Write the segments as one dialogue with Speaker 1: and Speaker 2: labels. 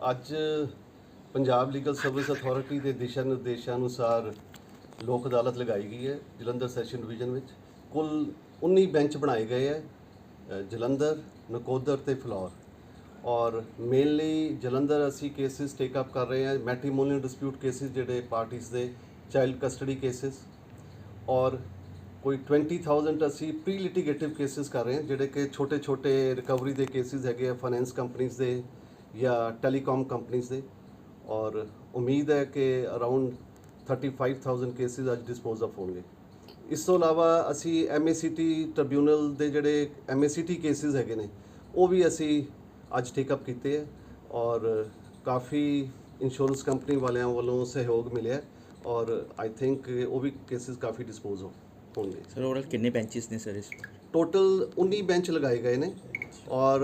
Speaker 1: ਅੱਜ Punjab legal service authority ਦੇ ਦਿਸ਼ਾ ਨਿਰਦੇਸ਼ਾਂ ਅਨੁਸਾਰ ਲੋਕ ਅਦਾਲਤ ਲਗਾਈ ਗਈ ਹੈ ਜਲੰਧਰ ਸੈਸ਼ਨ ਡਿਵੀਜ਼ਨ ਵਿੱਚ। ਕੁੱਲ 19 ਬੈਂਚ ਬਣਾਏ ਗਏ ਹੈ ਜਲੰਧਰ, ਨਕੋਦਰ ਤੇ ਫਲੋਰ। ਔਰ ਮੇਨਲੀ ਜਲੰਧਰ ਅਸੀਂ ਕੇਸਿਸ ਟੇਕ ਅਪ ਕਰ ਰਹੇ ਹਾਂ ਮੈਟ੍ਰੀਮੋਨੀਅਲ ਡਿਸਪਿਊਟ ਕੇਸਿਸ ਜਿਹੜੇ ਪਾਰਟੀਆਂ ਦੇ ਚਾਈਲਡ ਕਸਟਡੀ ਕੇਸਿਸ ਔਰ ਕੋਈ 20000 ਅਸੀਂ ਪ੍ਰੀ ਲਿਟੀਗੇਟਿਵ ਕੇਸਿਸ ਕਰ ਰਹੇ ਹਾਂ, ਜਿਹੜੇ ਕਿ ਛੋਟੇ ਛੋਟੇ ਰਿਕਵਰੀ ਦੇ ਕੇਸਿਸ ਹੈਗੇ ਆ ਫਾਈਨੈਂਸ ਕੰਪਨੀਆਂ ਦੇ। ਜਾਂ ਟੈਲੀਕਾਮ ਕੰਪਨੀਆਂ ਦੇ। ਔਰ ਉਮੀਦ ਹੈ ਕਿ ਅਰਾਊਂਡ 35000 ਕੇਸਿਸ ਅੱਜ ਡਿਸਪੋਜ਼ ਆਫ ਹੋਣਗੇ। ਇਸ ਤੋਂ ਇਲਾਵਾ ਅਸੀਂ ਐਮਏਸੀਟੀ ਟ੍ਰਿਬਿਊਨਲ ਦੇ ਜਿਹੜੇ ਐਮਏਸੀਟੀ ਕੇਸਿਸ ਹੈਗੇ ਨੇ ਉਹ ਵੀ ਅਸੀਂ ਅੱਜ ਟੇਕ ਅਪ ਕੀਤੇ ਹੈ। ਔਰ ਕਾਫੀ ਇੰਸ਼ੋਰੈਂਸ ਕੰਪਨੀ ਵਾਲਿਆਂ ਵੱਲੋਂ ਸਹਿਯੋਗ ਮਿਲਿਆ ਔਰ ਆਈ ਥਿੰਕ ਉਹ ਵੀ ਕੇਸਿਸ ਕਾਫੀ ਡਿਸਪੋਜ਼ ਹੋ ਹੋਣਗੇ।
Speaker 2: ਸਰ ਓਵਰਆਲ ਕਿੰਨੇ ਬੈਂਚਸ ਨੇ ਸਰ ਇਸ
Speaker 1: ਟੋਟਲ 19 ਬੈਂਚ ਲਗਾਏ ਗਏ ਨੇ। ਔਰ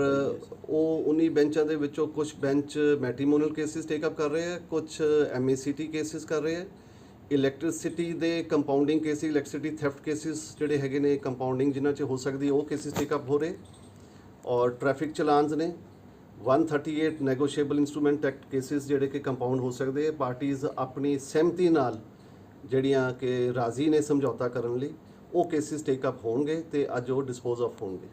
Speaker 1: ਉਹ ਉਨੀ ਬੈਂਚਾਂ ਦੇ ਵਿੱਚੋਂ ਕੁਝ bench matrimonial cases take up ਕਰ ਰਹੇ ਆ ਕੁਝ ਐਮਏਸੀਟੀ ਕੇਸਿਸ ਕਰ ਰਹੇ ਹੈ। ਇਲੈਕਟ੍ਰਿਸਿਟੀ ਦੇ compounding cases electricity theft cases ਜਿਹੜੇ ਹੈਗੇ ਨੇ ਕੰਪਾਊਂਡਿੰਗ ਜਿਨ੍ਹਾਂ 'ਚ ਹੋ ਸਕਦੀ ਉਹ ਕੇਸਿਸ ਟੇਕ ਅਪ ਹੋ ਰਹੇ ਔਰ ਟ੍ਰੈਫਿਕ ਚਲਾਨਸ ਨੇ 138 ਨੈਗੋਸ਼ੀਏਬਲ ਇਨਸਟਰੂਮੈਂਟ ਐਕਟ ਕੇਸਿਸ ਜਿਹੜੇ ਕਿ ਕੰਪਾਊਂਡ ਹੋ ਸਕਦੇ ਹੈ। ਪਾਰਟੀਆਂ ਆਪਣੀ ਸਹਿਮਤੀ ਨਾਲ ਜਿਹੜੀਆਂ ਕਿ ਰਾਜ਼ੀ ਨੇ ਸਮਝੌਤਾ ਕਰਨ ਲਈ, ਉਹ ਕੇਸਿਸ ਟੇਕ ਅਪ ਹੋਣਗੇ ਤੇ ਅੱਜ ਉਹ ਡਿਸਪੋਜ਼ ਆਫ ਹੋਣਗੇ।